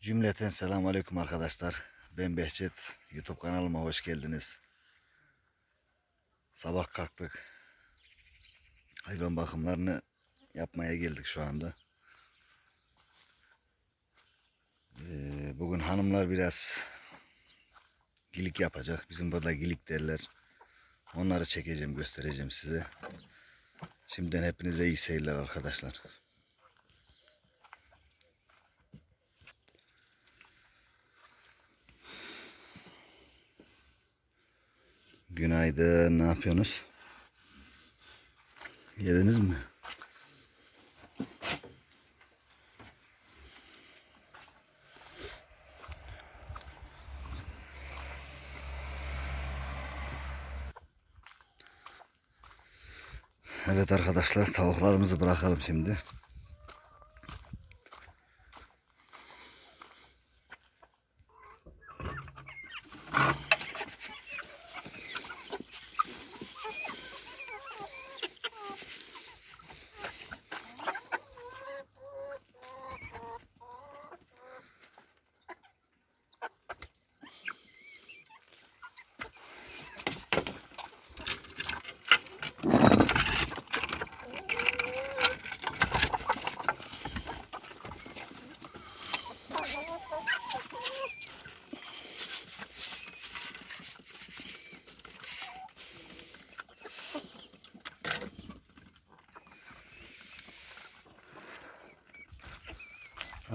Cümleten selamun aleyküm arkadaşlar. Ben Behçet. YouTube kanalıma hoş geldiniz. Sabah kalktık. Hayvan bakımlarını yapmaya geldik şu anda. Ee, bugün hanımlar biraz gilik yapacak. Bizim burada gilik derler. Onları çekeceğim, göstereceğim size. Şimdiden hepinize iyi seyirler arkadaşlar. Günaydın. Ne yapıyorsunuz? Yediniz mi? Evet arkadaşlar tavuklarımızı bırakalım şimdi.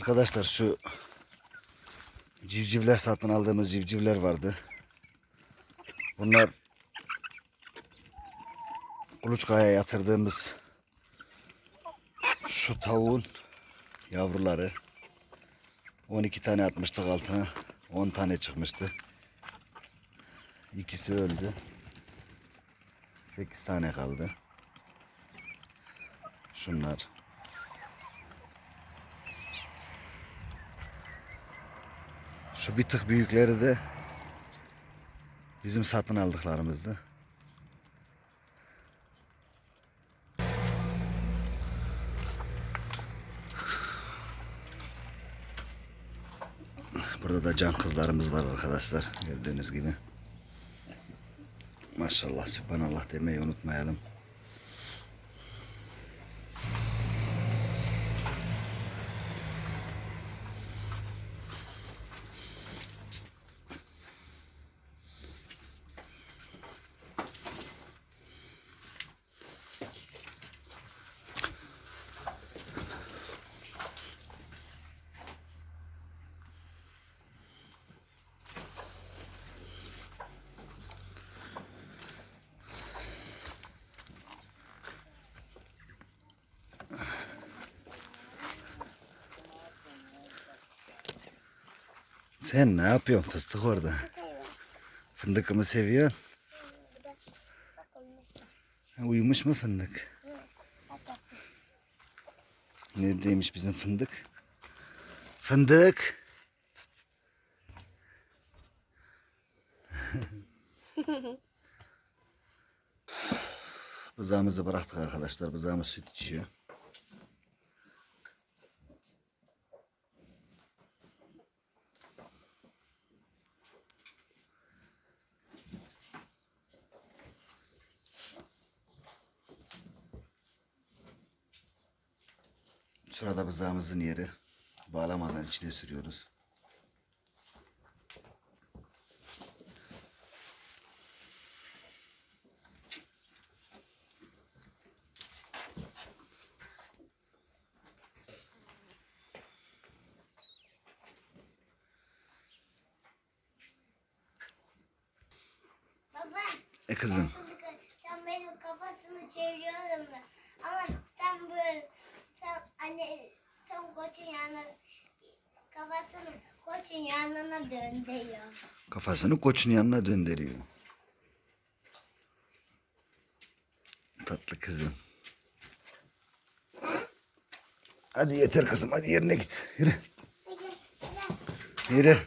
Arkadaşlar şu civcivler satın aldığımız civcivler vardı. Bunlar kuluçkaya yatırdığımız şu tavuğun yavruları 12 tane atmıştık altına 10 tane çıkmıştı. İkisi öldü. 8 tane kaldı. Şunlar. Şu bir tık büyükleri de bizim satın aldıklarımızdı. Burada da can kızlarımız var arkadaşlar. Gördüğünüz gibi. Maşallah, subhanallah demeyi unutmayalım. Sen ne yapıyorsun fıstık orada? Fındık mı seviyorsun? Uyumuş mu fındık? Neredeymiş bizim fındık? Fındık. Bızağımızı bıraktık arkadaşlar. Bızağımız süt içiyor. Şurada bızağımızın yeri. Bağlamadan içine sürüyoruz. Baba. E kızım. Sen benim kafasını çeviriyorsun da. Ama tam böyle tam anne tam koçun yanına kafasını koçun yanına döndürüyor. Kafasını koçun yanına döndürüyor. Tatlı kızım. Hadi yeter kızım. Hadi yerine git. Yürü. Yürü.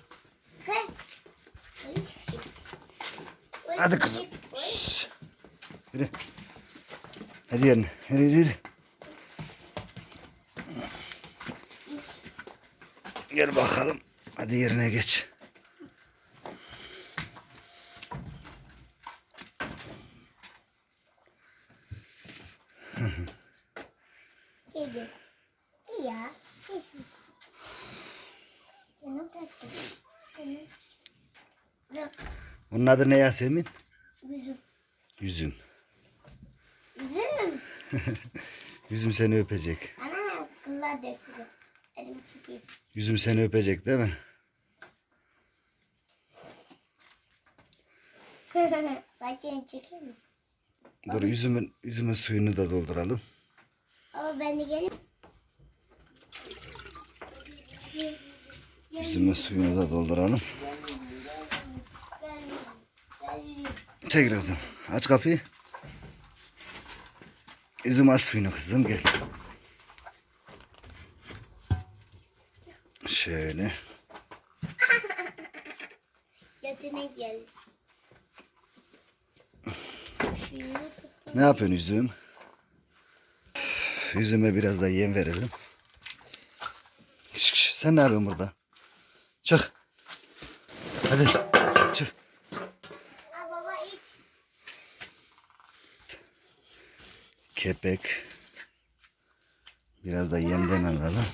Hadi kızım. Şşş. Yürü. Hadi yerine. Yürü yürü. Gel bakalım. Hadi yerine geç. Kedi. İyi ya. İyi. Canım tatlı. Canım. Bırak. Bunun adı ne Yasemin? Yüzüm. Yüzüm. Yüzüm. Yüzüm seni öpecek. Yüzüm seni öpecek değil mi? Saçını çekeyim mi? Dur yüzümün, yüzümün suyunu da dolduralım. Ama ben de geleyim. Yüzümün suyunu da dolduralım. Çekil kızım. Aç kapıyı. Yüzüm aç suyunu kızım gel. Şöyle. Yatına gel. Ne yapıyorsun yüzüm? Yüzüme biraz da yem verelim. Şş, şş, sen ne yapıyorsun burada? Çık. Hadi çık. Al baba iç. Kepek. Biraz da yemden alalım.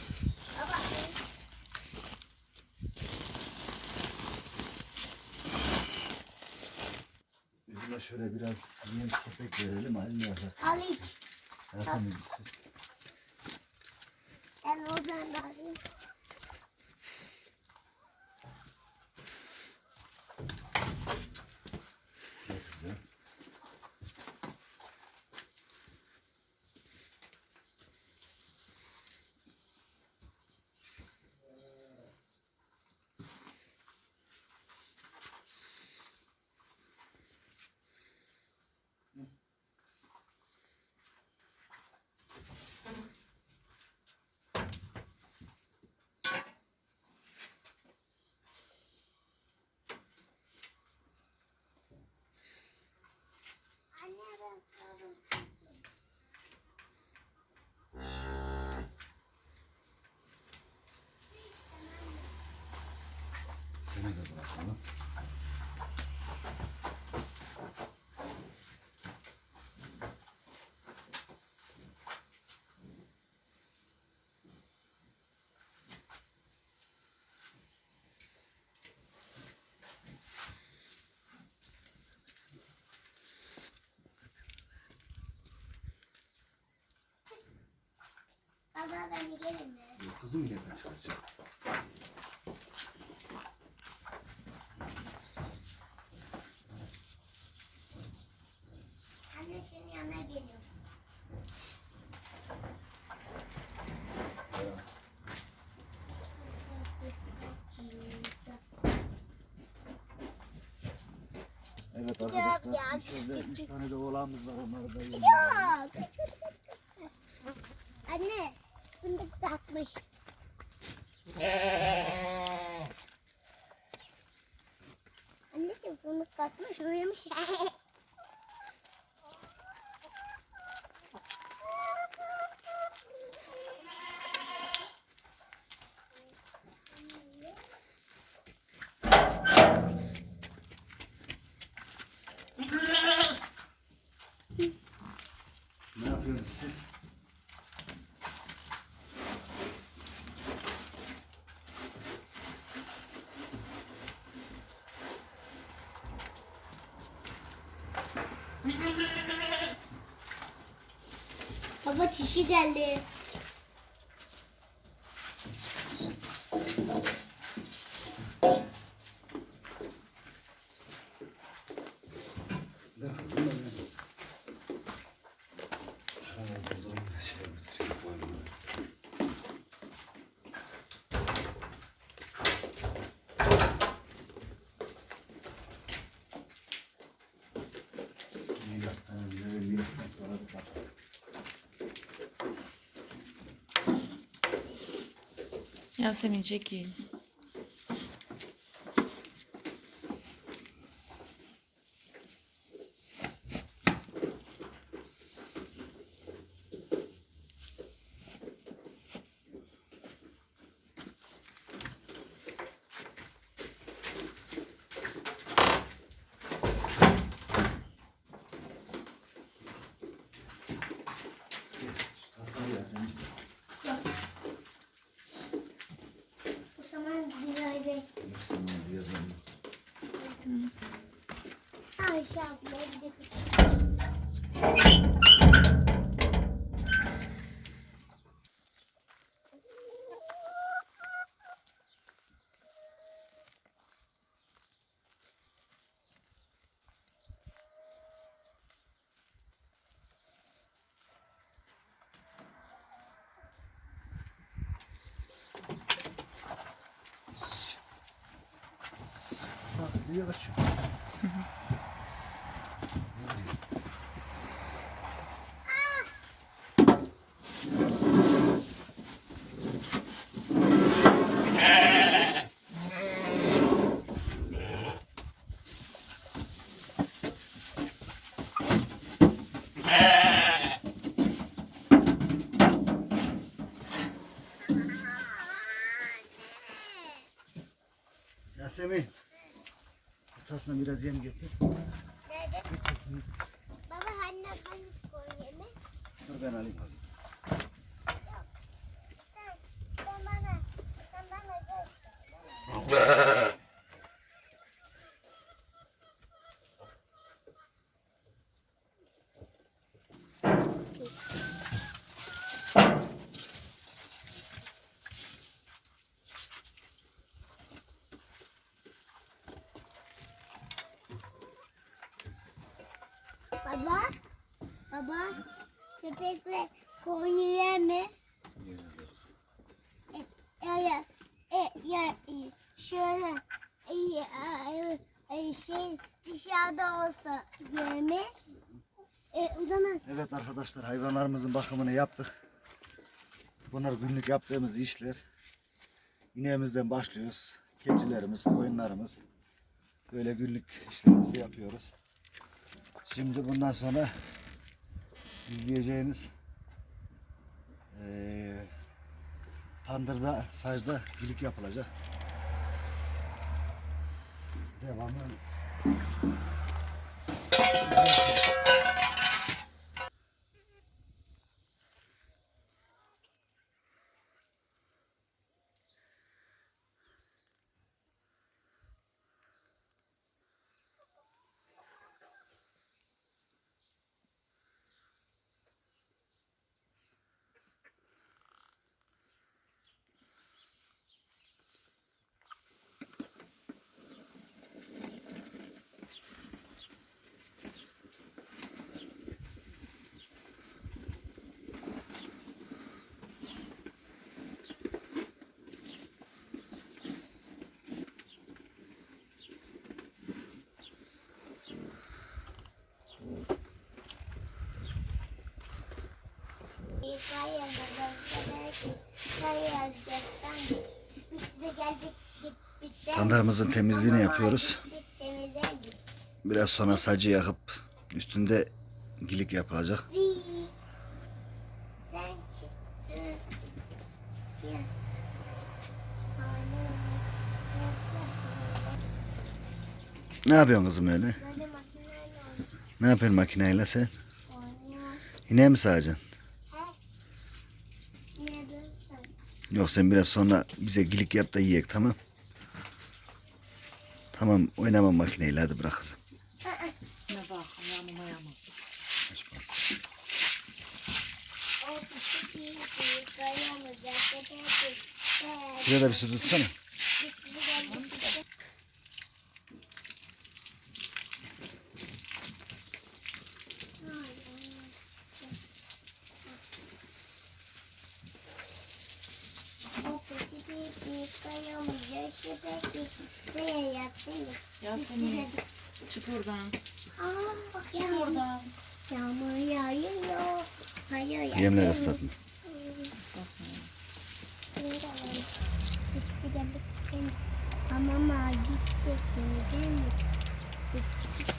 Yüzüme şöyle biraz yem kepek verelim. Ali yaparsın. Al iç. Yasemin, Ben oradan da alayım. Gel kızım. Anne ben sarım. Seni de bırakalım. Baba ben de gelin mi? Kızım ile çıkacak. Yanına geliyorum. Evet arkadaşlar içeride üç tane de oğlanımız var onları da yiyelim. Yok. Anne fındık takmış. Anneciğim fındık takmış uyumuş. 吃西瓜嘞 Yasemin çekil. Müslüman Bak, niye kaçıyor? Yasemin. Ortasına biraz yem getir. Nerede? Getirsin. Baba anne hangisi koyayım? Dur ben alayım kızım. Baba, köpekle koyun yer mi? Ya ya, e, ya e, e, e, e, şey dışarıda olsa yer mi? E, zaman Evet arkadaşlar hayvanlarımızın bakımını yaptık. Bunlar günlük yaptığımız işler. İneğimizden başlıyoruz. Keçilerimiz, koyunlarımız. Böyle günlük işlerimizi yapıyoruz. Şimdi bundan sonra izleyeceğiniz eee tandırda, sacda gilik yapılacak. Devamlı. Tandırımızın temizliğini yapıyoruz. Biraz sonra sacı yakıp üstünde gilik yapılacak. Ne yapıyorsun kızım öyle? Ne yapıyorsun makineyle sen? Yine mi sağacaksın? Ne diyorsun? Yok sen biraz sonra bize gilik yap da yiyek tamam. Tamam oynama makineyle hadi bırak kızım. Ne bak ayağıma ayağıma. Aç bak. O küçük bir büyük kayamız. Yaklaşık. Şuraya da bir su tutsana. O küçük bir büyük kayamız. Yaşı peki. Buraya yatsın. Yasemin çık oradan. Aa bak Çık yağmur. oradan. Yağmur yağıyor. Kayıyor. Yemler yağıyor. ıslatma. Geldi. Hamama gittik. Değil mi?